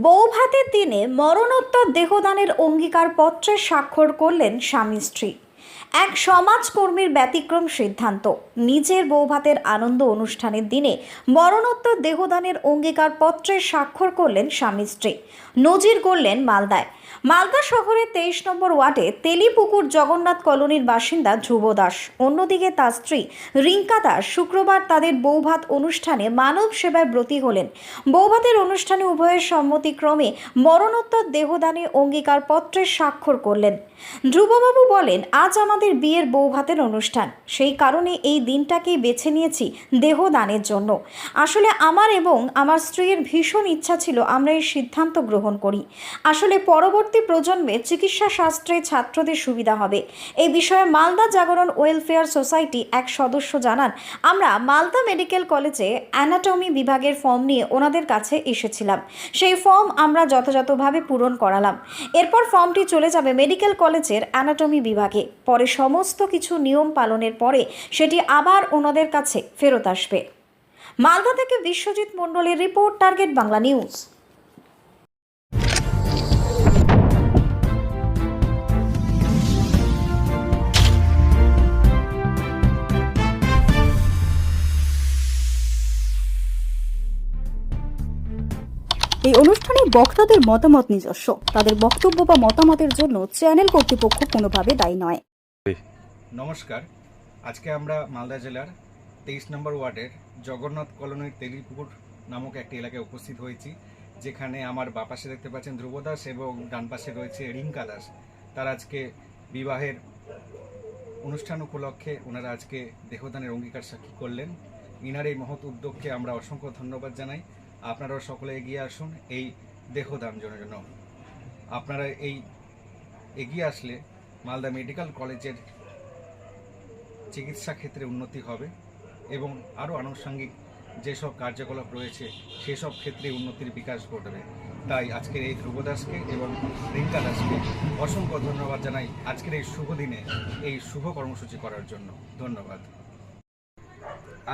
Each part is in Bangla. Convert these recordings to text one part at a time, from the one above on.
বৌভাতের দিনে মরণোত্তর দেহদানের অঙ্গীকারপত্রে স্বাক্ষর করলেন স্বামী স্ত্রী এক সমাজকর্মীর ব্যতিক্রম সিদ্ধান্ত। নিজের বৌভাতের আনন্দ অনুষ্ঠানের দিনে মরণোত্তর দেহদানের অঙ্গীকার পত্রে স্বাক্ষর করলেন স্বামী স্ত্রী। নজির করলেন মালদায়। মালদা শহরের তেইশ নম্বর ওয়ার্ডে তেলিপুকুর জগন্নাথ কলোনির বাসিন্দা ধ্রুব দাস। অন্যদিকে তার স্ত্রী রিঙ্কা দাস শুক্রবার তাদের বৌভাত অনুষ্ঠানে মানব সেবায় ব্রতী হলেন। বৌভাতের অনুষ্ঠানে উভয়ের সম্মতিক্রমে মরণোত্তর দেহদানে অঙ্গীকার পত্রে স্বাক্ষর করলেন। ধ্রুববাবু বলেন, আজ আমাদের বিয়ের বৌভাতের অনুষ্ঠান। সেই কারণে এই দিনটাকেই বেছে নিয়েছি দেহদানের জন্য। আসলে আমার এবং আমার স্ত্রীর ভীষণ ইচ্ছা ছিল আমরা এই সিদ্ধান্ত গ্রহণ করি। আসলে পরবর্তী প্রজন্মে চিকিৎসা শাস্ত্রে ছাত্রদের সুবিধা হবে। এই বিষয়ে মালদা জাগরণ ওয়েলফেয়ার সোসাইটি এক সদস্য জানান, আমরা মালদা মেডিকেল কলেজে অ্যানাটমি বিভাগের ফর্ম নিয়ে ওনাদের কাছে এসেছিলাম। সেই ফর্ম আমরা যথাযথভাবে পূরণ করালাম। এরপর ফর্মটি চলে যাবে মেডিকেল কলেজের অ্যানাটমি বিভাগে। পরে সমস্ত কিছু নিয়ম পালনের পরে সেটি আবার ওনাদের কাছে ফেরত আসবে। মালদা থেকে বিশ্বজিৎ মণ্ডলের রিপোর্ট, টার্গেট বাংলা নিউজ। এই অনুষ্ঠানে বক্তাদের মতামত নিজস্ব। তাদের বক্তব্য বা মতামতের জন্য চ্যানেল কর্তৃপক্ষ কোনোভাবে দায়ী নয়। নমস্কার। আজকে আমরা মালদা জেলার তেইশ নম্বর ওয়ার্ডের জগন্নাথ কলোনির তেলিপুকুর নামক একটি এলাকায় উপস্থিত হয়েছি, যেখানে আমার বাপাশে দেখতে পাচ্ছেন ধ্রুব দাস এবং ডান পাশে রয়েছে রিঙ্কা দাস। তার আজকে বিবাহের অনুষ্ঠান উপলক্ষে ওনারা আজকে দেহদানের অঙ্গীকার সাক্ষী করলেন। ইনার এই মহৎ উদ্যোগকে আমরা অসংখ্য ধন্যবাদ জানাই। আপনারাও সকলে এগিয়ে আসুন এই দেহদান জন্য। আপনারা এই এগিয়ে আসলে মালদা মেডিকেল কলেজের চিকিৎসা ক্ষেত্রে উন্নতি হবে এবং আরও আনুষঙ্গিক যেসব কার্যকলাপ রয়েছে সেসব ক্ষেত্রে উন্নতির বিকাশ ঘটবে। তাই আজকের এই ধ্রুব দাসকে এবং রিঙ্কা দাসকে অসংখ্য ধন্যবাদ জানাই আজকের এই শুভ দিনে এই শুভ কর্মসূচি করার জন্য। ধন্যবাদ।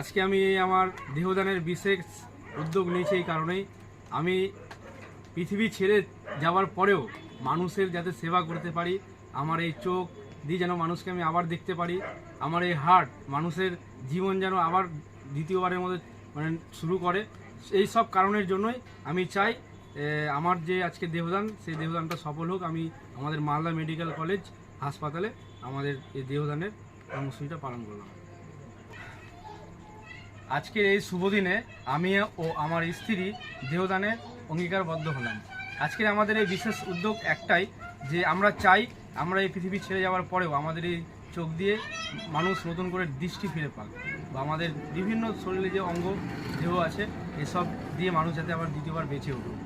আজকে আমি এই আমার দেহদানের বিশেষ উদ্যোগ নিয়েছি এই কারণেই। আমি পৃথিবী ছেড়ে যাওয়ার পরেও মানুষের যাতে সেবা করতে পারি, আমার এই চোখ দিয়ে যেন মানুষকে আমি আবার দেখতে পারি। আমার এই হার্ট মানুষের জীবন যেন আবার দ্বিতীয়বারের মধ্যে মানে শুরু করে। এই সব কারণের জন্যই আমি চাই আমার যে আজকে দেহদান, সেই দেহদানটা সফল হোক। আমি আমাদের মালদা মেডিকেল কলেজ হাসপাতালে আমাদের এই দেহদানের কর্মসূচিটা পালন করলাম। আজকের এই শুভ দিনে আমি ও আমার স্ত্রী দেহদানে অঙ্গীকারবদ্ধ হলাম। আজকের আমাদের এই বিশেষ উদ্যোগ একটাই যে আমরা চাই আমরা এই পৃথিবী ছেড়ে যাওয়ার পরেও আমাদের এই চোখ দিয়ে মানুষ নতুন করে দৃষ্টি ফিরে পাক। বা আমাদের বিভিন্ন শরীরে যে অঙ্গ দেহ আছে, এসব দিয়ে মানুষ যাতে আবার দ্বিতীয়বার বেঁচে উঠুক।